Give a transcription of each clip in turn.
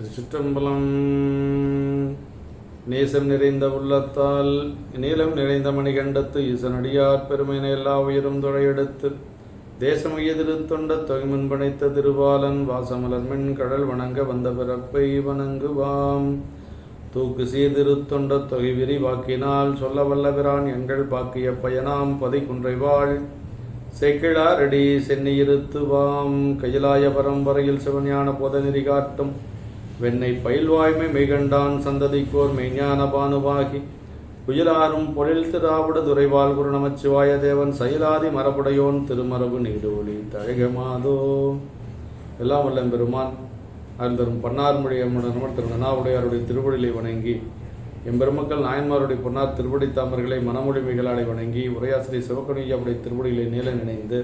திருச்சிற்றம்பலம். நேசம் நிறைந்த உள்ளத்தால் நீளம் நிறைந்த மணிகண்டத்து ஈசனடியார் பெருமையின எல்லா உயிரும் துறையெடுத்து தேசம் எதிர்த்தொண்ட தொகைமுன் படைத்த திருவாலன் வாசமலர் மின் கடல் வணங்க வந்த பிறப்பை வணங்குவாம். தூக்கு சீர்திருத்தொண்ட தொகை விரிவாக்கினால் சொல்ல வல்லவிரான் எங்கள் பாக்கிய பயனாம் பதி குன்றைவாள் செக்கிழாரடி சென்னியிருத்துவாம் கையிலாய பரம்பரையில் சிவஞான போத நெறி காட்டும் வெண்ணை பயில்வாய்மை மெய்கண்டான் சந்ததிக்கோர் மெய்ஞான பானுவாகி புயலாரும் பொழில் திராவிட துறைவாள் குரு நமச்சிவாய தேவன் சயிலாதி மரபுடையோன் திருமரபு நீடோழி தழகமாதோ எல்லாம் வல்ல பெருமான் அருந்தரும் பன்னார்மொழி அம்மனர் திரு நனாவுடையாருடைய திருவடிலை வணங்கி எம்பெருமக்கள் நாயன்மாருடைய பொன்னார் திருவடி தாமர்களை மனமொழிமைகளாலை வணங்கி உரையாசிரியர் சிவக்கணியாவுடைய திருவடிகளை நீல நினைந்து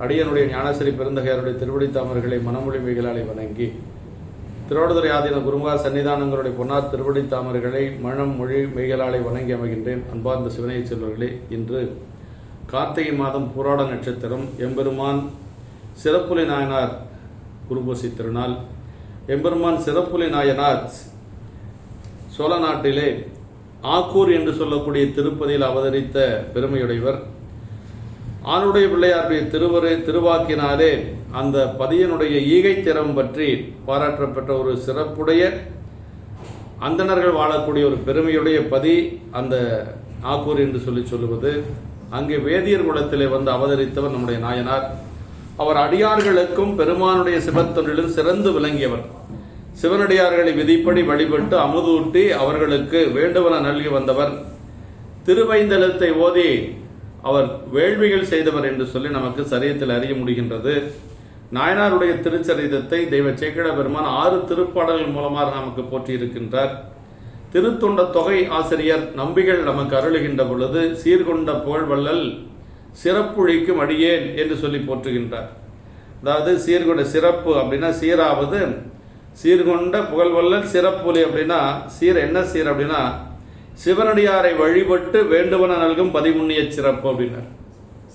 அடியனுடைய ஞானசிரி பெருந்தகையாருடைய திருவடி தாமர்களை மனமொழிமைகளாலை வணங்கி திருவாடுதுறை ஆதீன குருங்கா சன்னிதானங்களுடைய பொன்னார் திருவடி தாமர்களை மனம் மொழி மெய்களாலை வணங்கி அமைகின்றேன். அன்பார்ந்த சிவனையைச் செல்வர்களே இன்று கார்த்திகை மாதம் புராட நட்சத்திரம். எம்பெருமான் சிறப்புலி நாயனார் குருபூசி திருநாள். எம்பெருமான் சிறப்புலி நாயனார் சோழ நாட்டிலே ஆக்கூர் என்று சொல்லக்கூடிய திருப்பதியில் அவதரித்த பெருமையுடையவர். ஆணுடைய பிள்ளையாருடைய திருவரு திருவாக்கினாலே அந்த பதியனுடைய ஈகை திறம் பற்றி பாராட்டப்பட்ட ஒரு சிறப்புடைய அந்தணர்கள் வாழக்கூடிய ஒரு பெருமையுடைய பதி அந்த ஆக்கூர் என்று சொல்லி சொல்லுவது. அங்கே வேதியர் குலத்திலே வந்து அவதரித்தவர் நம்முடைய நாயனார். அவர் அடியார்களுக்கும் பெருமானுடைய சிவத்தொழிலும் சிறந்து விளங்கியவர். சிவனடியார்களை விதிப்படி வழிபட்டு அமுதூட்டி அவர்களுக்கு வேண்டுவன நல்கி வந்தவர். திருவைந்தலத்தை ஓதி அவர் வேள்விகள் செய்தவர் என்று சொல்லி நமக்கு சரியத்தில் அறிய முடிகின்றது. நாயனாருடைய திருச்சரிதத்தை தெய்வ சேக்கிட பெருமான் ஆறு திருப்பாடல்கள் மூலமாக நமக்கு போற்றி இருக்கின்றார் திருத்தொண்ட தொகை ஆசிரியர் நம்பிகள் நமக்கு அருளுகின்ற பொழுது சீர்கொண்ட புகழ்வள்ளல் சிறப்புழிக்கும் அடியேன் என்று சொல்லி போற்றுகின்றார். அதாவது சீர்கொண்ட சிறப்பு அப்படின்னா சீராவது சீர்கொண்ட புகழ்வல்லல் சிறப்புலி அப்படின்னா சீர் என்ன சீர் அப்படின்னா சிவனடியாரை வழிபட்டு வேண்டுவன நல்கும் பதிமுன்னிய சிறப்பு அப்படின்னார்.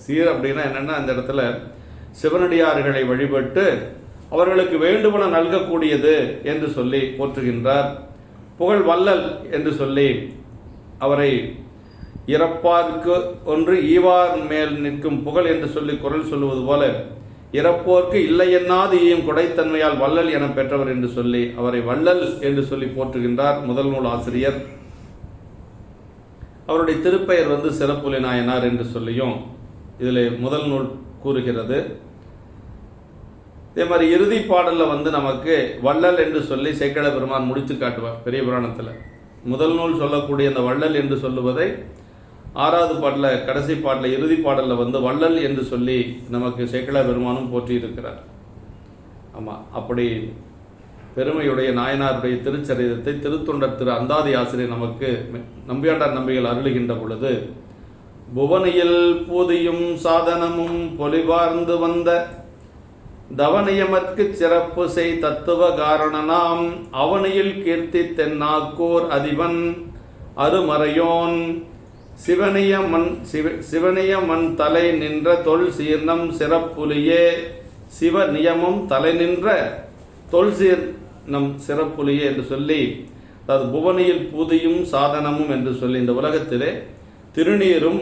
சீர் அப்படின்னா என்னென்னா அந்த இடத்துல சிவனடியார்களை வழிபட்டு அவர்களுக்கு வேண்டுமென நல்கக்கூடியது என்று சொல்லி போற்றுகின்றார். புகழ் வல்லல் என்று சொல்லி அவரை இறப்பார்க்கு ஒன்று ஈவார் மேல் நிற்கும் புகழ் என்று சொல்லி குரல் சொல்லுவது போல இறப்போர்க்கு இல்லையென்னாது ஈயும் கொடைத்தன்மையால் வள்ளல் என பெற்றவர் என்று சொல்லி அவரை வள்ளல் என்று சொல்லி போற்றுகின்றார் முதல் நூல் ஆசிரியர். அவருடைய திருப்பெயர் வந்து சிறப்புலி நாயனார் என்று சொல்லியும் இதில் முதல் நூல் கூறுகிறது. இதே மாதிரி இறுதி பாடலில் வந்து நமக்கு வள்ளல் என்று சொல்லி சேக்கட பெருமான் முடித்து காட்டுவார் பெரிய புராணத்தில். முதல் நூல் சொல்லக்கூடிய அந்த வள்ளல் என்று சொல்லுவதை ஆறாவது பாட்டில் கடைசி பாட்டில் இறுதி பாடலில் வந்து வள்ளல் என்று சொல்லி நமக்கு சேக்கட பெருமானும் போற்றியிருக்கிறார். ஆமாம் அப்படி பெருமையுடைய நாயனாருடைய திருச்சரிதத்தை திருத்தொண்டர் திரு அந்தாதி ஆசிரியர் நமக்கு நம்பியாண்டார் நம்பிகள் அருளுகின்ற பொழுது புவனியில் பூதியும் சாதனமும் பொலிவார்ந்து வந்த தவநியமற்கு சிறப்பு செய் தத்துவ காரணனாம் அவனியில் கீர்த்தி தென்னாக்கூர் அதிபன் அருமறையோன். சிவனிய மண் சிவ சிவனிய மண் தலை நின்ற தொல் சீர்ணம் சிறப்புலியே. சிவ நியமம் தலை நின்ற தொல் சீர்ணம் சிறப்புலியே என்று சொல்லி அதாவது புவனியில் பூதியும் சாதனமும் என்று சொல்லி இந்த உலகத்திலே திருநீரும்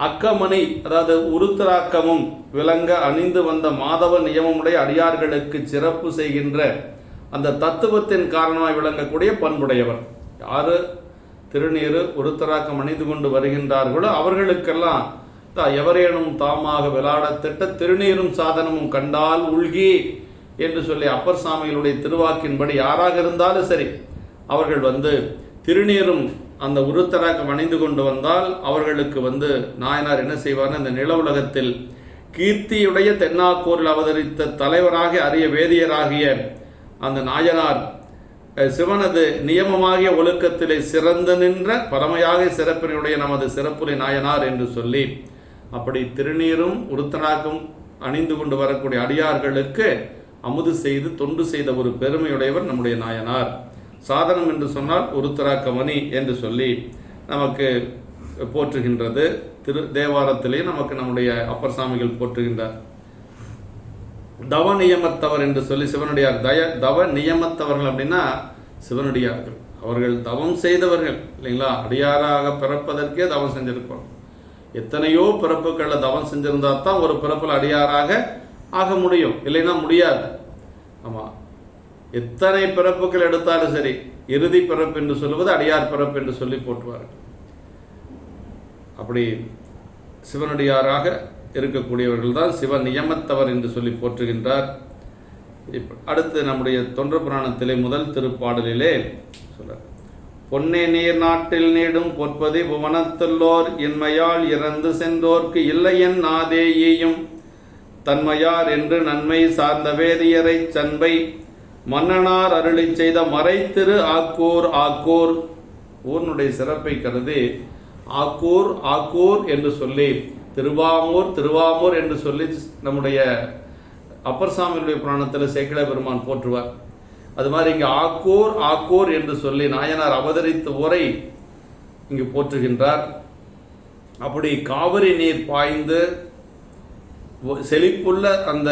அக்கமணி அதாவது உருத்தராக்கமும் விளங்க அணிந்து வந்த மாதவ நியமமுடைய அடியார்களுக்கு சிறப்பு செய்கின்ற அந்த தத்துவத்தின் காரணமாக விளங்கக்கூடிய பண்புடையவர். யாரு? திருநீரு உருத்தராக்கம் அணிந்து கொண்டு வருகின்றார்களோ அவர்களுக்கெல்லாம் எவரேனும் தாமாக விளாட திட்ட திருநீரும் சாதனமும் கண்டால் உள்கி என்று சொல்லி அப்பர் சாமிகளுடைய திருவாக்கின்படி யாராக இருந்தாலும் சரி அவர்கள் வந்து திருநீரும் அந்த உருத்தராக அணிந்து கொண்டு வந்தால் அவர்களுக்கு வந்து நாயனார் என்ன செய்வார் இந்த நில உலகத்தில் கீர்த்தியுடைய தென்னாக்கூரில் அவதரித்த தலைவராக அரிய வேதியராகிய அந்த நாயனார் சிவனது நியமமாகிய ஒழுக்கத்திலே சிறந்து நின்ற பரமையாக சிறப்பினுடைய நமது சிறப்புரை நாயனார் என்று சொல்லி அப்படி திருநீரும் உருத்தனாக்கும் அணிந்து கொண்டு வரக்கூடிய அடியார்களுக்கு அமுது செய்து தொண்டு செய்த ஒரு பெருமையுடையவர் நம்முடைய நாயனார். சாதனம் என்று சொன்னால் உருத்தராக்க மணி என்று சொல்லி நமக்கு போற்றுகின்றது. திரு தேவாரத்திலே நமக்கு நம்முடைய அப்பர் சாமிகள் போற்றுகின்றார். தவ நியமத்தவர் என்று சொல்லி சிவனுடையார். தய தவ நியமத்தவர்கள் அப்படின்னா சிவனுடையார்கள். அவர்கள் தவம் செய்தவர்கள் இல்லைங்களா? அடியாராக பிறப்பதற்கே தவம் செஞ்சிருப்பாங்க எத்தனையோ பிறப்புகளில் தவம் செஞ்சிருந்தா தான் ஒரு பிறப்பில் அடியாராக ஆக முடியும். இல்லைன்னா முடியாது. எத்தனை பிறப்புகள் எடுத்தாலும் சரி இறுதி பிறப்பு என்று சொல்லுவது அடியார் பிறப்பு என்று சொல்லி போட்டுவார்கள் அப்படி சிவனடியாராக இருக்கக்கூடியவர்கள் தான் சிவ நியமத்தவர் என்று சொல்லி போற்றுகின்றார். அடுத்து நம்முடைய தொன்ற புராணத்திலே முதல் திருப்பாடலிலே சொல்றார். பொன்னே நீர் நாட்டில் நீடும் பொற்பதி புவனத்துள்ளோர் இன்மையால் இறந்து சென்றோர்க்கு இல்லையன் நாதேயும் தன்மையார் என்று நன்மை சார்ந்த வேதியரை சண்பை மன்னனார் அருளை செய்த மறைத்திரு ஆக்கோர் ஆக்கோர். ஊர்னுடைய சிறப்பை கருதி ஆக்கூர் ஆக்கூர் என்று சொல்லி திருவாமூர் திருவாமூர் என்று சொல்லி நம்முடைய அப்பர் சாமியுடைய புராணத்தில் சேக்கிட பெருமான் போற்றுவார். அது மாதிரி இங்கே ஆக்கூர் ஆக்கூர் என்று சொல்லி நாயனார் அவதரித்த உரை இங்கு போற்றுகின்றார். அப்படி காவிரி நீர் பாய்ந்து செழிப்புள்ள அந்த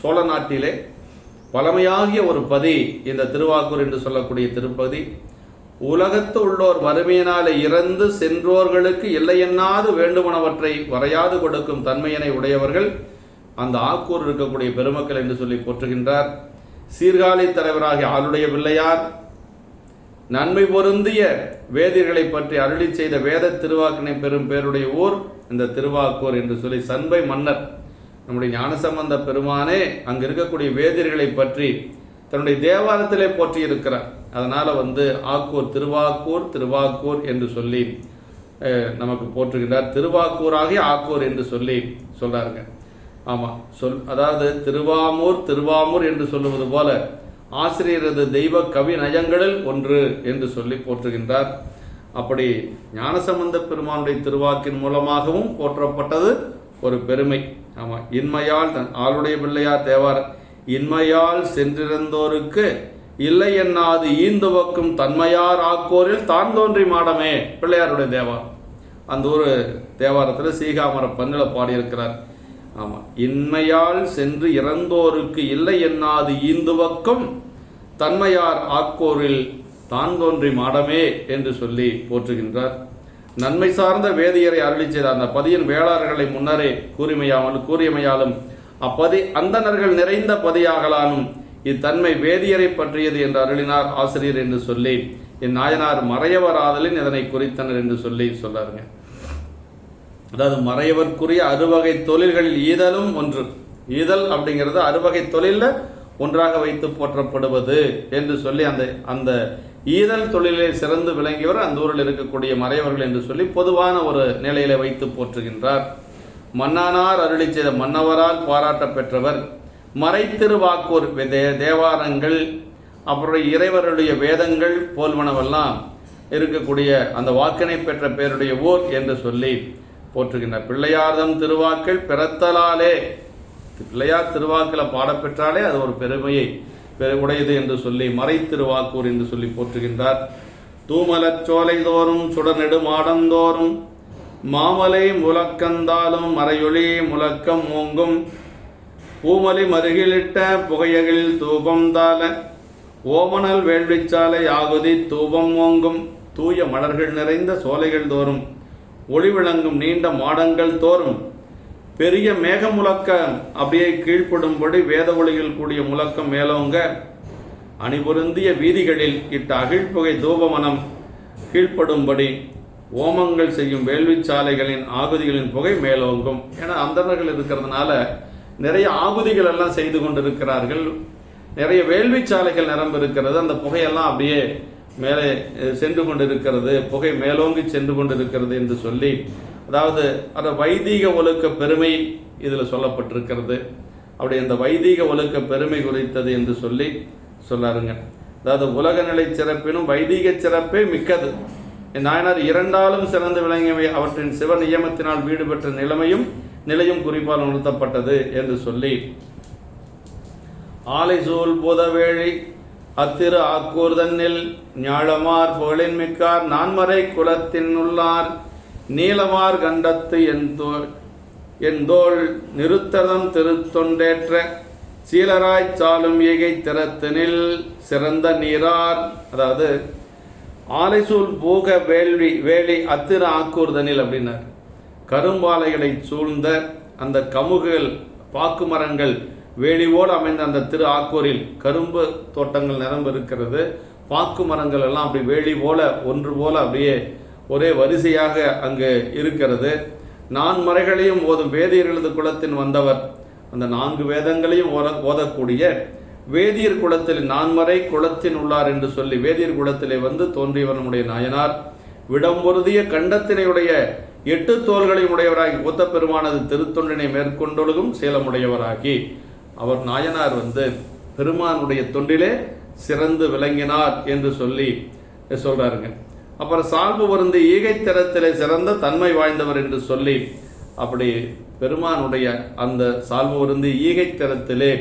சோழ நாட்டிலே பழமையாகிய ஒரு பதி இந்த திருவாக்கூர் என்று சொல்லக்கூடிய திருப்பதி. உலகத்து உள்ளோர் வறுமையினாலே இறந்து சென்றோர்களுக்கு எல்லையென்னாது வேண்டுமனவற்றை வரையாது கொடுக்கும் தன்மையினை உடையவர்கள் அந்த ஆக்கூர் இருக்கக்கூடிய பெருமக்கள் என்று சொல்லி போற்றுகின்றார். சீர்காழி தலைவராகிய ஆளுடைய பிள்ளையார் நன்மை பொருந்திய வேதியர்களை பற்றி அருளி செய்த வேத திருவாக்கினை பெறும் பேருடைய ஊர் இந்த திருவாக்கூர் என்று சொல்லி சண்பை மன்னர் நம்முடைய ஞானசம்பந்த பெருமானே அங்கு இருக்கக்கூடிய வேதியர்களை பற்றி தன்னுடைய தேவாலயத்திலே போற்றி இருக்கிறார் அதனால வந்து ஆக்கூர் திருவாக்கூர் திருவாக்கூர் என்று சொல்லி நமக்கு போற்றுகின்றார். திருவாக்கூராகி ஆக்கூர் என்று சொல்லி சொல்றாருங்க. ஆமாம் சொல் அதாவது திருவாமூர் திருவாமூர் என்று சொல்லுவது போல ஆசிரியரது தெய்வ கவி நயங்களில் ஒன்று என்று சொல்லி போற்றுகின்றார். அப்படி ஞானசம்பந்த பெருமானுடைய திருவாக்கின் மூலமாகவும் போற்றப்பட்டது ஒரு பெருமை. ஆமாம் இன்மையால் தன் ஆளுடைய பிள்ளையார் தேவார் இன்மையால் சென்றிருந்தோருக்கு இல்லை என்னாது ஈந்துவக்கும் தன்மையார் ஆக்கோரில் தான் தோன்றி மாடமே பிள்ளையாருடைய தேவார் அந்த ஒரு தேவாரத்தில் சீகாமர பண்ணில பாடியிருக்கிறார். ஆமாம் இன்மையால் சென்று இறந்தோருக்கு இல்லை என்னாது ஈந்துவக்கும் தன்மையார் ஆக்கோரில் தான் தோன்றி மாடமே என்று சொல்லி போற்றுகின்றார். நன்மை சார்ந்த வேதியரை அருளி செய்த அந்த பதியின் வேளாளர்களை முன்னரே கூறிமையாமல் கூறியமையாலும் அப்பதி அந்தணர்கள் நிறைந்த பதியாகலானும் இத்தன்மை வேதியரை பற்றியது என்று அருளினார் ஆசிரியர் என்று சொல்லி என் நாயனார் மறையவராதலின் இதனை குறித்தனர் என்று சொல்லி சொல்லாருங்க. அதாவது மறையவர்க்குரிய அறுவகை தொழில்களில் ஈதலும் ஒன்று. ஈதல் அப்படிங்கிறது அறுவகை தொழில்ல ஒன்றாக வைத்து போற்றப்படுவது என்று சொல்லி அந்த அந்த ஈதல் தொழிலில் சிறந்து விளங்கியவர் அந்த ஊரில் இருக்கக்கூடிய மறையவர்கள் என்று சொல்லி பொதுவான ஒரு நிலையில வைத்து போற்றுகின்றார். மன்னானார் அருளி செய்த மன்னவரால் பாராட்ட பெற்றவர் மறைத்திருவாக்கூர் தே- தேவாரங்கள் அப்புறம் இறைவருடைய வேதங்கள் போல்வனவெல்லாம் இருக்கக்கூடிய அந்த வாக்கினை பெற்ற பேருடைய ஊர் என்று சொல்லி போற்றுகின்றார் பிள்ளையார்தம் திருவாக்கள் பிறத்தலாலே பிள்ளையார் திருவாக்கில் பாடப்பெற்றாலே அது ஒரு பெருமையை உடையது என்று சொல்லி மறை திருவாக்கூர் என்று சொல்லி போற்றுகின்றார். தூமலச் சோலை தோறும் சுடநெடு மாடந்தோறும் மாமலை முழக்கந்தாலும் மறையொளி முழக்கம் ஓங்கும். பூமலி மருகிலிட்ட புகையகில் தூபம் தாள ஓமனல் வேள்விச்சாலை ஆகுதி தூபம் ஓங்கும். தூய மலர்கள் நிறைந்த சோலைகள் தோறும் ஒளி விளங்கும் நீண்ட மாடங்கள் தோறும் பெரிய மேக முழக்கம் அப்படியே கீழ்ப்படும்படி வேத ஒளியில் கூடிய முழக்கம் மேலோங்க. அணிபொருந்திய வீதிகளில் இட்ட அகிழ்புகை தூபமனம் கீழ்ப்படும்படி ஓமங்கள் செய்யும் வேள்விச்சாலைகளின் ஆகுதிகளின் புகை மேலோங்கும். ஏன்னா அந்தனர்கள் இருக்கிறதுனால நிறைய ஆகுதிகள் எல்லாம் செய்து கொண்டிருக்கிறார்கள். நிறைய வேள்வி சாலைகள் நிரம்ப இருக்கிறது. அந்த புகையெல்லாம் அப்படியே மேலே சென்று கொண்டிருக்கிறது. புகை மேலோங்கி சென்று கொண்டிருக்கிறது என்று சொல்லி அதாவது அந்த வைதீக ஒழுக்க பெருமை இதில் சொல்லப்பட்டிருக்கிறது. அப்படி அந்த வைதீக ஒழுக்க பெருமை குறித்தது என்று சொல்லி சொல்லாருங்க. அதாவது உலக நிலை சிறப்பினும் வைதீக சிறப்பே மிக்கது. நாயனார் இரண்டாலும் சிறந்து விளங்கியவை அவற்றின் சிவ நியமத்தினால் வீடு பெற்ற நிலைமையும் நிலையும் குறிப்பால் உணர்த்தப்பட்டது என்று சொல்லி ஆலை சூழ் புதவேழி அத்திரு ஆக்கூர்தன்னில் ஞாழமார் புகழின் மிக்கார் நான்மறை குலத்தின் உள்ளார் நீலமார் கண்டத்து என் தோ- எந்தோள் நிறுத்ததம் திருத்தொண்டேற்ற சீலராய் சாலும் ஏகை திறத்தினில் சிறந்த நீரார். அதாவது ஆலைசூல் பூக வேள்வி வேலி அத்திர ஆக்கூர்தனில் அப்படின்னார். கரும்பாலைகளை சூழ்ந்த அந்த கமுகுகள் பாக்கு மரங்கள் வேலிவோடு அமைந்த அந்த திரு ஆக்கூரில் கரும்பு தோட்டங்கள் நிரம்ப இருக்கிறது. பாக்கு மரங்கள் எல்லாம் அப்படி வேலி போல ஒன்று போல அப்படியே ஒரே வரிசையாக அங்கு இருக்கிறது. நான் மறைகளையும் ஓதும் வேதியர்களது குலத்தின் வந்தவர். அந்த நான்கு வேதங்களையும் ஓத ஓதக்கூடிய வேதியர் குலத்தில் நான்மறை குலத்தின் உள்ளார் என்று சொல்லி வேதியர் குலத்திலே வந்து தோன்றியவர் நம்முடைய நாயனார். விடம்பொருதிய கண்டத்தினையுடைய எட்டு தோள்களையும் உடையவராகி ஒத்த பெருமானது திருத்தொண்டினை மேற்கொண்டொழுகும் சேலமுடையவராகி. அவர் நாயனார் வந்து பெருமானுடைய தொண்டிலே சிறந்து விளங்கினார் என்று சொல்லி சொல்றாருங்க. அப்புறம் சால்பு வருந்த ஈகைத்தரத்திலே சிறந்த தன்மை வாய்ந்தவர் என்று சொல்லி அப்படி பெருமானுடைய அந்த சால்பு வருந்தி ஈகைத்தரத்திலே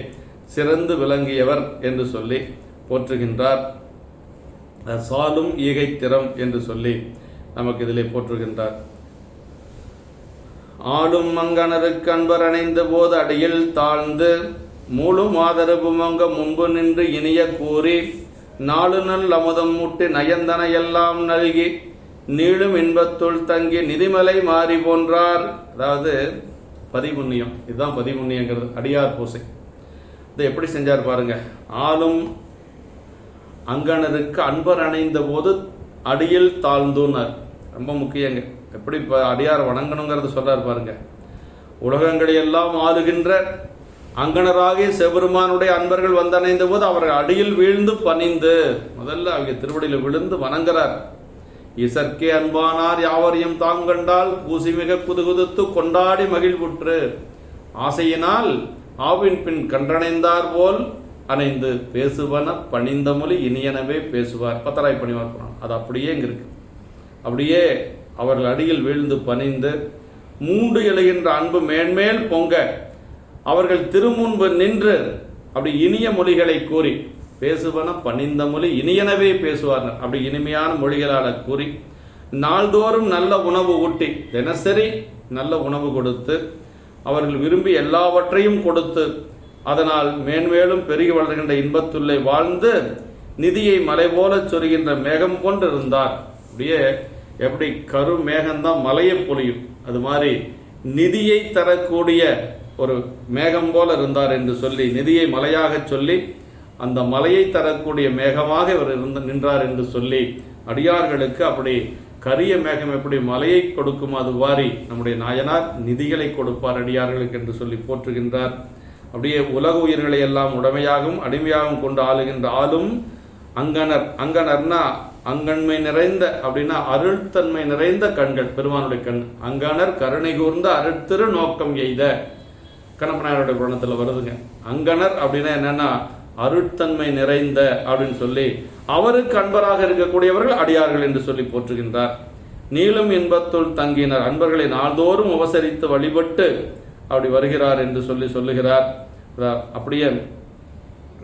சிறந்து விளங்கியவர் என்று சொல்லி போற்றுகின்றார். சாலும் ஈகைத்திறம் என்று சொல்லி நமக்கு இதிலே போற்றுகின்றார். ஆளும் மங்கனருக்கு அன்பர் அணைந்த போது அடியில் தாழ்ந்து மூலும் ஆதரவு மங்க முன்பு நின்று இனிய கூறி நாலு நல் அமுதம் முட்டு நயந்தன எல்லாம் நல்கி நீளும் இன்பத்துள் தங்கி நிதிமலை மாறி போன்றார். அதாவது பதிமுன்னியம் இதுதான் பதிமுன்னியங்கிறது அடியார் பூசை. இதை எப்படி செஞ்சார் பாருங்க. ஆளும் அங்கனருக்கு அன்பர் அணைந்த போது அடியில் தாழ்ந்துனார். ரொம்ப முக்கியங்க. எப்படி இப்போ அடியார் வணங்கணுங்கிறது சொல்றார் பாருங்க. உலகங்களை எல்லாம் ஆளுகின்ற அங்கனராகிய செபெருமானுடைய அன்பர்கள் வந்தடைந்த போது அவர்கள் அடியில் வீழ்ந்து பணிந்து முதல்ல அவங்க திருவடியில் விழுந்து வணங்குறார். இசற்கே அன்பானார் யாவரையும் தாங்கண்டால் பூசிமிக குதுகுதுத்து கொண்டாடி மகிழ்வுற்று ஆசையினால் ஆவின் பின் கன்றணைந்தார் போல் அணைந்து பேசுவன பணிந்த மொழி இனியனவே பேசுவார். பத்தராய் பணிவார் அது அப்படியே இங்க இருக்கு. அப்படியே அவர்கள் அடியில் வீழ்ந்து பணிந்து மூண்டு எழுகின்ற அன்பு மேன்மேல் பொங்க. அவர்கள் திருமுன்பு நின்று அப்படி இனிய மொழிகளை கூறி பேசுவன பணிந்த மொழி இனியனவே பேசுவார்கள் அப்படி இனிமையான மொழிகளால் கூறி நாள்தோறும் நல்ல உணவு ஊட்டி தினசரி நல்ல உணவு கொடுத்து அவர்கள் விரும்பி எல்லாவற்றையும் கொடுத்து அதனால் மேன்மேலும் பெருகி வளர்கின்ற இன்பத்துள்ளே வாழ்ந்து நிதியை மலை போல சொருகின்ற மேகம் கொண்டு இருந்தார் அப்படியே எப்படி கரு மேகம்தான் மலையை பொழியும். அது மாதிரி நிதியை தரக்கூடிய ஒரு மேகம் போல இருந்தார் என்று சொல்லி நிதியை மலையாக சொல்லி அந்த மலையை தரக்கூடிய மேகமாக இவர் இருந்த நின்றார் என்று சொல்லி அடியார்களுக்கு அப்படி கரிய மேகம் எப்படி மலையை கொடுக்கும் அது வாரி நம்முடைய நாயனார் நிதிகளை கொடுப்பார் அடியார்களுக்கு என்று சொல்லி போற்றுகின்றார். அப்படியே உலக உயிர்களை எல்லாம் உடமையாகவும் அடிமையாகவும் கொண்டு ஆளுகின்ற ஆளும் அங்கனர். அங்கனர்னா அங்கன்மை நிறைந்த அப்படின்னா அருள்தன்மை நிறைந்த கண்கள் பெருமானுடைய கண். அங்கனர் கருணை கூர்ந்த அருட்திரு நோக்கம் எய்த கண்ணப்பனாருடைய குணத்தில் வருதுங்க. அங்கனர் அப்படின்னா என்னன்னா அருட்தன்மை நிறைந்த அப்படின்னு சொல்லி அவருக்கு அன்பராக இருக்கக்கூடியவர்கள் அடியார்கள் என்று சொல்லி போற்றுகின்றார். நீளும் இன்பத்துள் தங்கினர். அன்பர்களை நாள்தோறும் உபசரித்து வழிபட்டு அப்படி வருகிறார் என்று சொல்லி சொல்லுகிறார். அப்படியே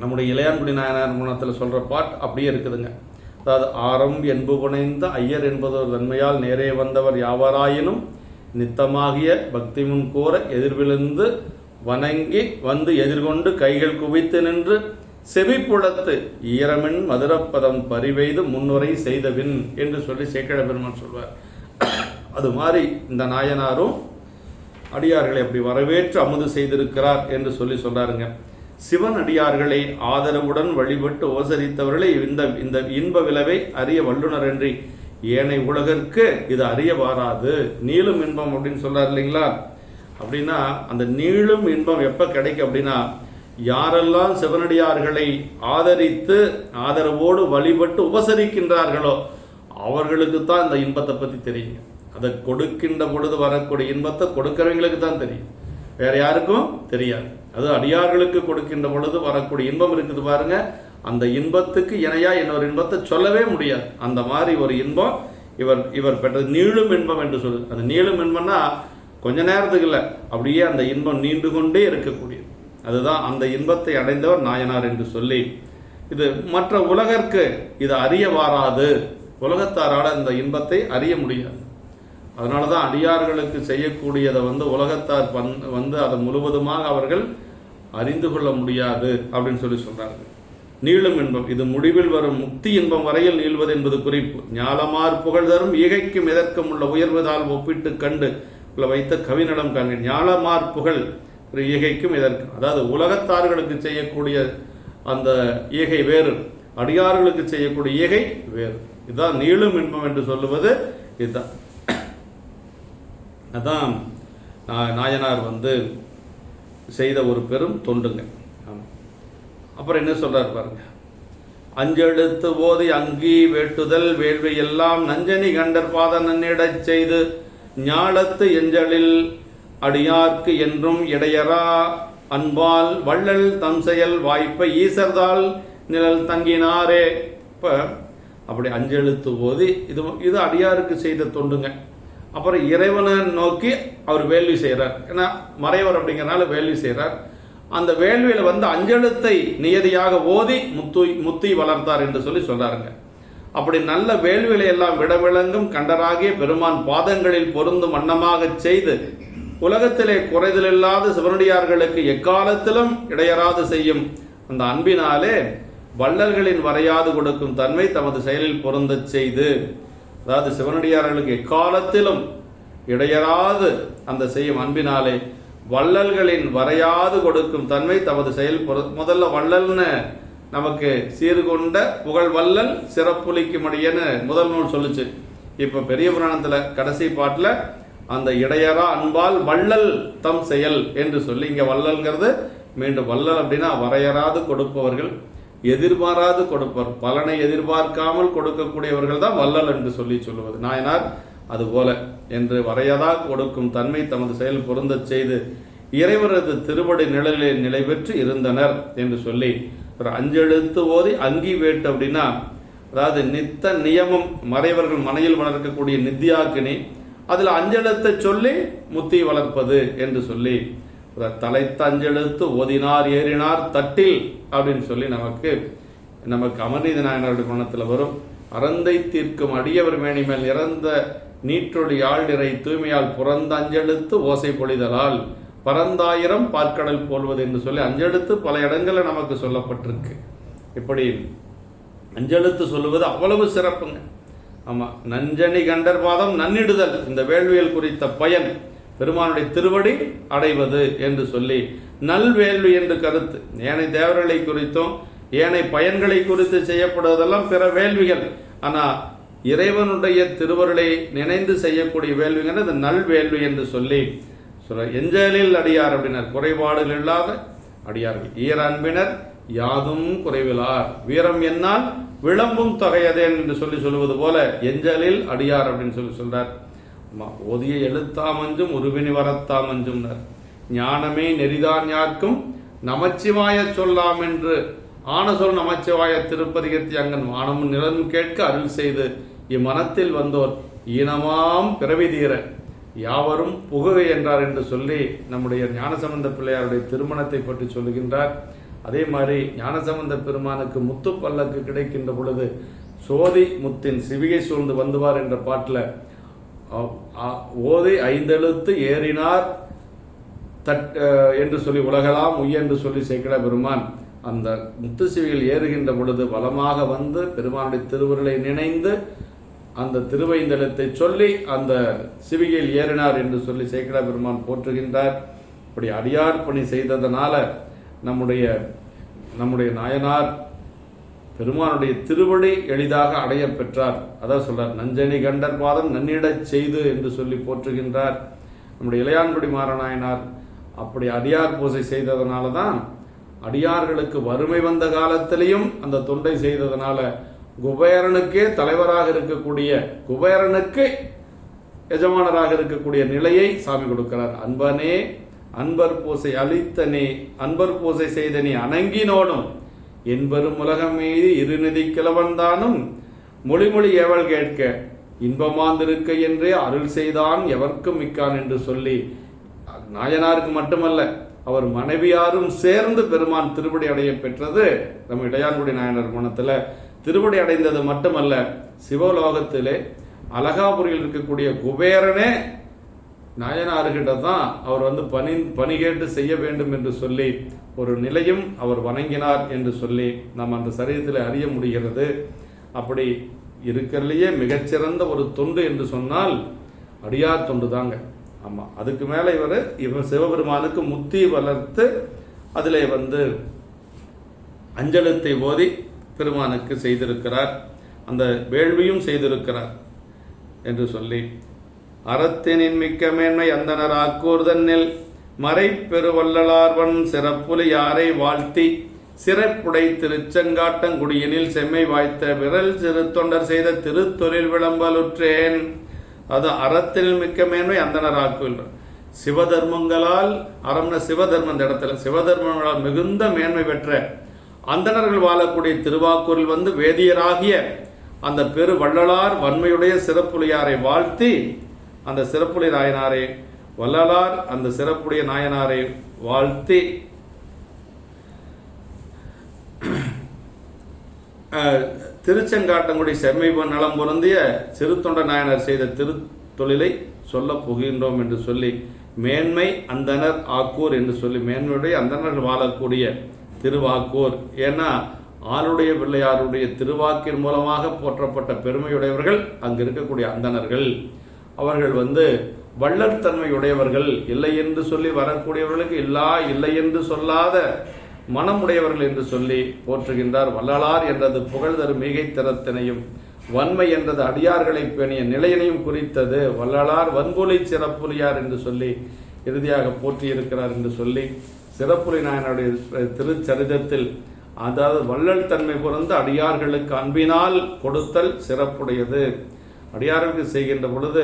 நம்முடைய இளையான்குடி நாயனார் குணத்தில் சொல்ற பாட் அப்படியே இருக்குதுங்க. அதாவது ஆரம் என்பு புனைந்த ஐயர் என்பதொரு தன்மையால் நேரே வந்தவர் யாவராயினும் நித்தமாகிய பக்தி முன் கூற எதிர்விழுந்து வணங்கி வந்து எதிர்கொண்டு கைகள் குவித்து நின்று செவிப்புலத்து ஈரமின் மதுரப்பதம் பறிவெய்து முன்னுரை செய்தவின் என்று சொல்லி சேக்கட பெருமான் சொல்வார். அது மாதிரி இந்த நாயனாரும் அடியார்களை அப்படி வரவேற்று அமுது செய்திருக்கிறார் என்று சொல்லி சொல்றாருங்க. சிவன் அடியார்களை ஆதரவுடன் வழிபட்டு ஓசரித்தவர்களை இந்த இந்த இன்ப விளைவை அறிய வல்லுனரன்றி ஏனை உலகிற்கு இது அறிய வாராது நீளும் இன்பம் அப்படின்னு சொல்றாரு இல்லைங்களா? அப்படின்னா அந்த நீளும் இன்பம் எப்போ கிடைக்கும் அப்படின்னா யாரெல்லாம் சிவனடியார்களை ஆதரித்து ஆதரவோடு வழிபட்டு உபசரிக்கின்றார்களோ அவர்களுக்கு தான் இந்த இன்பத்தை பற்றி தெரியும். அதை கொடுக்கின்ற பொழுது வரக்கூடிய இன்பத்தை கொடுக்கிறவங்களுக்கு தான் தெரியும். வேற யாருக்கும் தெரியாது. அது அடியார்களுக்கு கொடுக்கின்ற பொழுது வரக்கூடிய இன்பம் இருக்குது பாருங்க. அந்த இன்பத்துக்கு இணையா இன்னொரு இன்பத்தை சொல்லவே முடியாது. அந்த மாதிரி ஒரு இன்பம் இவர் இவர் பெற்றது நீளும் இன்பம் என்று சொல்லு. அந்த நீளும் இன்பம்னா கொஞ்ச நேரத்துக்கு இல்லை அப்படியே அந்த இன்பம் நீண்டு கொண்டே இருக்கக்கூடியது. அதுதான் அந்த இன்பத்தை அடைந்தவர் நாயனார் என்று சொல்லி இது மற்ற உலகற்கு இது அறிய வாராது. உலகத்தாரால் இந்த இன்பத்தை அறிய முடியாது. அதனால தான் அடியார்களுக்கு செய்யக்கூடியதை வந்து உலகத்தார் பன் வந்து அதை முழுவதுமாக அவர்கள் அறிந்து கொள்ள முடியாது அப்படின்னு சொல்லி சொல்கிறார்கள் நீளும் இன்பம். இது முடிவில் வரும் முக்தி இன்பம் வரையில் நீள்வது என்பது குறிப்பு. ஞாலமார் புகழ் தரும் ஈகைக்கும் எதற்கும் உள்ள உயர்வதால் ஒப்பிட்டு கண்டு வைத்த கவிநடம் காண்க ஞாலமார் புகழ் ஒரு ஈகைக்கும் இதற்கு அதாவது உலகத்தார்களுக்கு செய்யக்கூடிய அந்த ஈகை வேறு அடியார்களுக்கு செய்யக்கூடிய ஈகை வேறு. இதுதான் நீளும் இன்பம் என்று சொல்லுவது இதுதான். அதான் நா- நாயனார் வந்து செய்த ஒரு பெரும் தொண்டுங்க. ஆமாம் அப்புறம் என்ன சொல்றாரு பாருங்க. அஞ்செழுத்து போதி அங்கி வேட்டுதல் வேள்வி எல்லாம் நஞ்சனி கண்டர் பாத நன்னிடச் செய்து ஞாலத்து எஞ்சலில் அடியார்க்கு என்றும் இடையரா அன்பால் வள்ளல் தம் செயல் வாய்ப்பை ஈசர்தால் நிழல் தங்கினாரே. இப்போ அப்படி அஞ்செழுத்து ஓதி இது இது அடியாருக்கு செய்த தொண்டுங்க. அப்புறம் இறைவனை நோக்கி அவர் வேள்வி செய்கிறார் ஏன்னா மறைவர் அப்படிங்கிறனால வேள்வி செய்கிறார் அந்த வேள்வியில் வந்து அஞ்செழுத்தை நியதியாக ஓதி முத்து முத்தி வளர்த்தார் என்று சொல்லி சொல்கிறாருங்க அப்படி நல்ல வேள்விகளை எல்லாம் விடவிளங்கும் கண்டராகிய பெருமான் பாதங்களில் பொருந்தும் வண்ணமாக செய்து உலகத்திலே குறைதலில்லாத சிவனடியார்களுக்கு எக்காலத்திலும் இடையராது செய்யும் அந்த அன்பினாலே வள்ளல்களின் வரையாது கொடுக்கும் தன்மை தமது செயலில் பொருந்த செய்து. அதாவது சிவனடியார்களுக்கு எக்காலத்திலும் இடையராது அந்த செய்யும் அன்பினாலே வள்ளல்களின் வரையாது கொடுக்கும் தன்மை தமது செயல் பொரு- முதல்ல வள்ளல்னு நமக்கு சீர்கொண்ட புகழ் வள்ளல் சிறப்புலிக்கு மடியன்னு முதல் நூல் சொல்லுச்சு. இப்ப பெரிய புராணத்துல கடைசி பாட்டுல அந்த இடையரா அன்பால் வள்ளல் தம் செயல் என்று சொல்லி இங்க வள்ளல்ங்கிறது மீண்டும் வள்ளல் அப்படின்னா வரையறாது கொடுப்பவர்கள் எதிர்பாராது கொடுப்பவர் பலனை எதிர்பார்க்காமல் கொடுக்கக்கூடியவர்கள் தான் வள்ளல் என்று சொல்லி சொல்லுவது. நாயனார் அதுபோல என்று வரையதா கொடுக்கும் தன்மை தமது செயல் பொருந்தச் செய்து இறைவரது திருவடி நிழலில் நிலை பெற்று இருந்தனர் என்று சொல்லி ஒரு அஞ்செழுத்து ஓதி அங்கி வேட்டு அப்படின்னா அதாவது நித்த நியமம் மறைவர்கள் மனையில் வளர்க்கக்கூடிய நித்யாக்கினி அதில் அஞ்செழுத்தை சொல்லி முத்தி வளர்ப்பது என்று சொல்லி ஒரு தலைத்த அஞ்செழுத்து ஓதினார் ஏறினார் தட்டில் அப்படின்னு சொல்லி நமக்கு நமக்கு அமர்நீதி நாயனருடைய குணத்தில் வரும். அறந்தை தீர்க்கும் அடியவர் மேனி மேல் இறந்த நீற்றொழி ஆள் நிறை தூய்மையால் புறந்த அஞ்செழுத்து ஓசை பொழிதலால் பரந்தாயிரம் பார்க்கடல் போல்வது என்று சொல்லி அஞ்செழுத்து பல இடங்களில் நமக்கு சொல்லப்பட்டிருக்கு. இப்படி அஞ்செழுத்து சொல்லுவது அவ்வளவு சிறப்புங்க. ஆமாம் நஞ்சனி கண்டர்பாதம் நன்னிடுதல் இந்த வேள்வியல் குறித்த பயன் பெருமானுடைய திருவடி அடைவது என்று சொல்லி நல்வேள்வி என்று கருத்து. ஏனை தேவர்களை குறித்தும் ஏனை பயன்களை குறித்து செய்யப்படுவதெல்லாம் பிற வேள்விகள். ஆனால் இறைவனுடைய திருவருளை நினைந்து செய்யக்கூடிய வேள்விங்கிறது இந்த நல்வேள்வி என்று சொல்லி சொல்ல எஞ்சலில் அடியார் அப்படினர். குறைபாடுகள் இல்லாத அடியார்கள். ஈர அன்பினர் யாதும் குறைவிலார். வீரம் என்னால் விளம்பும் தொகையதேன் என்று சொல்லி சொல்லுவது போல எஞ்சலில் அடியார் அப்படின்னு சொல்லி சொல்றார். ஓதிய எழுத்தாமஞ்சும் உருவினி வரத்தாமஞ்சும்னர் ஞானமே நெறிதான் யாருக்கும் நமச்சிவாய சொல்லாம் என்று. ஆன சொல் நமச்சிவாய திருப்பதிகத்தி அங்கன் வானமும் நிலனும் கேட்க அருள் செய்து இம்மனத்தில் வந்தோர் ஈனமாம் பிறவி தீர. யாவரும் புகுக என்றார் என்று சொல்லி நம்முடைய ஞானசம்பந்த பிள்ளையாருடைய திருமணத்தை பற்றி சொல்லுகின்றார். அதே மாதிரி ஞானசம்பந்த பெருமானுக்கு முத்து பல்லக்கு கிடைக்கின்ற பொழுது சோதி முத்தின் சிவிகை சூழ்ந்து வந்துவார் என்ற பாட்டில் ஓதி ஐந்தெழுத்து ஏறினார் தட் என்று சொல்லி உலகலாம் உய்ய என்று சொல்லி சேக்கிட பெருமான். அந்த முத்து சிவியில் ஏறுகின்ற பொழுது வளமாக வந்து பெருமானுடைய திருவுருளை நினைந்து அந்த திருவைந்தலத்தை சொல்லி அந்த சிவிகையில் ஏறினார் என்று சொல்லி சேக்கடா பெருமான் போற்றுகின்றார். இப்படி அடியார் பணி செய்ததனால நம்முடைய நம்முடைய நாயனார் பெருமானுடைய திருவடி எளிதாக அடைய பெற்றார். அதான் சொல்றார் நஞ்சனி கண்டர் பாதம் நன்னிடச் செய்து என்று சொல்லி போற்றுகின்றார். நம்முடைய இளையான்குடி மாறநாயனார் அப்படி அடியார் பூசை செய்ததனால தான் அடியார்களுக்கு வறுமை வந்த காலத்திலையும் அந்த தொண்டை செய்ததனால குபேரனுக்கே தலைவராக இருக்கக்கூடிய குபேரனுக்கு எஜமானராக இருக்கக்கூடிய நிலையை சாமி கொடுக்கிறார். அன்பனே அன்பர் பூசை அளித்தனே அன்பர் பூசை செய்தனே அணங்கினோனும் அணங்கினோடும் என்பரும் உலகம் மீது இருநிதி கிழவன்தானும் மொழிமொழி ஏவல் கேட்க இன்பமாந்திருக்க என்றே அருள் செய்தான் எவர்க்கும் மிக்கான் என்று சொல்லி நாயனாருக்கு மட்டுமல்ல அவர் மனைவியாரும் சேர்ந்து பெருமான் திருப்படி அடைய பெற்றது. நம்ம இடையான்குடி நாயனர் மனத்துல திருவடி அடைந்தது மட்டுமல்ல சிவலோகத்திலே அழகாபுரியில் இருக்கக்கூடிய குபேரனே நாயனார்கிட்ட தான் அவர் வந்து பணி பணி கேட்டு செய்ய வேண்டும் என்று சொல்லி ஒரு நிலையும் அவர் வணங்கினார் என்று சொல்லி நாம் அந்த சரீரத்தில் அறிய முடிகிறது. அப்படி இருக்கிறதுலையே மிகச்சிறந்த ஒரு தொண்டு என்று சொன்னால் அடியார் தொண்டு தாங்க. ஆமாம் அதுக்கு மேலே இவர் இவர் சிவபெருமானுக்கு முத்தி வளர்த்து அதில் வந்து அஞ்சலத்தை ஓதி பெருமானுக்கு செய்திருக்கிறார். அந்த வேள்வியும் செய்திருக்கிறார் என்று சொல்லி அறத்தினின் மிக்க மேன்மை அந்தனர் ஆக்கூர்தன்னில் மறை சிறப்புலி யாரை வாழ்த்தி சிறப்புடை திருச்செங்காட்டங்குடியினில் செம்மை வாய்த்த விரல் சிறு தொண்டர் செய்த திருத்தொழில் விளம்பலுற்றேன். அது அறத்தில் மிக்க மேன்மை அந்தனர் ஆக்குகின்றார் சிவதர்மங்களால் அறம்ன சிவதர்மம் இந்த இடத்துல சிவதர்மங்களால் மிகுந்த மேன்மை பெற்ற அந்தணர்கள் வாழக்கூடிய திருவாக்கூரில் வந்து வேதியராகிய அந்த பெரு வள்ளலார் வன்மையுடைய சிறப்புலியாரை வாழ்த்தி அந்த சிறப்புலி நாயனாரை வள்ளலார் அந்த சிறப்புடைய நாயனாரை வாழ்த்தி திருச்செங்காட்டங்குடி செம்மை நலம் பொருந்திய சிறுத்தொண்ட நாயனர் செய்த திருத்தொழிலை சொல்ல புகின்றோம் என்று சொல்லி மேன்மை அந்தனர் ஆக்கூர் என்று சொல்லி மேன்மையுடைய அந்தணர்கள் வாழக்கூடிய திருவாக்கூர். ஏன்னா ஆளுடைய பிள்ளையாருடைய திருவாக்கின் மூலமாக போற்றப்பட்ட பெருமையுடையவர்கள் அங்கு இருக்கக்கூடிய அந்தணர்கள். அவர்கள் வந்து வள்ளற்தன்மையுடையவர்கள் இல்லை என்று சொல்லி வரக்கூடியவர்களுக்கு இல்லா இல்லை என்று சொல்லாத மனமுடையவர்கள் என்று சொல்லி போற்றுகின்றார் வள்ளலார் என்றது புகழ் தரும் மிகைத்திறத்தினையும் வன்மை என்றது அடியார்களை பேணிய நிலையினையும் குறித்தது வள்ளலார் வன்புலி சிறப்புலியார் என்று சொல்லி இறுதியாக போற்றியிருக்கிறார் என்று சொல்லி சிறப்புலி நாயனுடைய திருச்சரிதத்தில் அதாவது வள்ளல் தன்மை பிறந்து அடியார்களுக்கு அன்பினால் கொடுத்தல் சிறப்புடையது. அடியார்களுக்கு செய்கின்ற பொழுது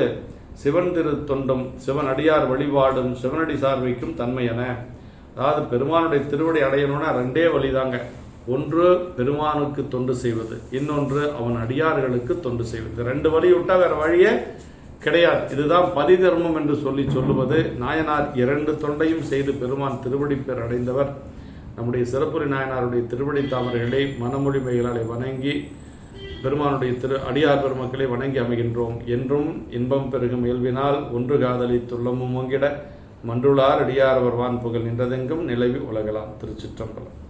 சிவன் திரு தொண்டும் சிவன் அடியார் வழிபாடும் சிவனடி சார்வைக்கும் தன்மை என. அதாவது பெருமானுடைய திருவடி அடையணும்னா ரெண்டே வழிதாங்க. ஒன்று பெருமானுக்கு தொண்டு செய்வது இன்னொன்று அவன் அடியார்களுக்கு தொண்டு செய்வது. ரெண்டு வழி விட்டா வேற வழியே கிடையாது. இதுதான் பரிதர்மம் என்று சொல்லி சொல்லுவது. நாயனார் இரண்டு தொண்டையும் செய்து பெருமான் திருவடி பேர் அடைந்தவர். நம்முடைய சிறப்புரை நாயனாருடைய திருவடி தாமரைகளை மனமொழி மனமொழிமைகளாலே வணங்கி பெருமானுடைய திரு அடியார் பெருமக்களை வணங்கி அமைகின்றோம். என்றும் இன்பம் பெருகும் இயல்பினால் ஒன்று காதலி துள்ளமும் ஓங்கிட மன்றுளார் அடியார் வருவான் புகழ் நின்றதெங்கும் நிலவி உலகலாம். திருச்சிற்றம்பலம்.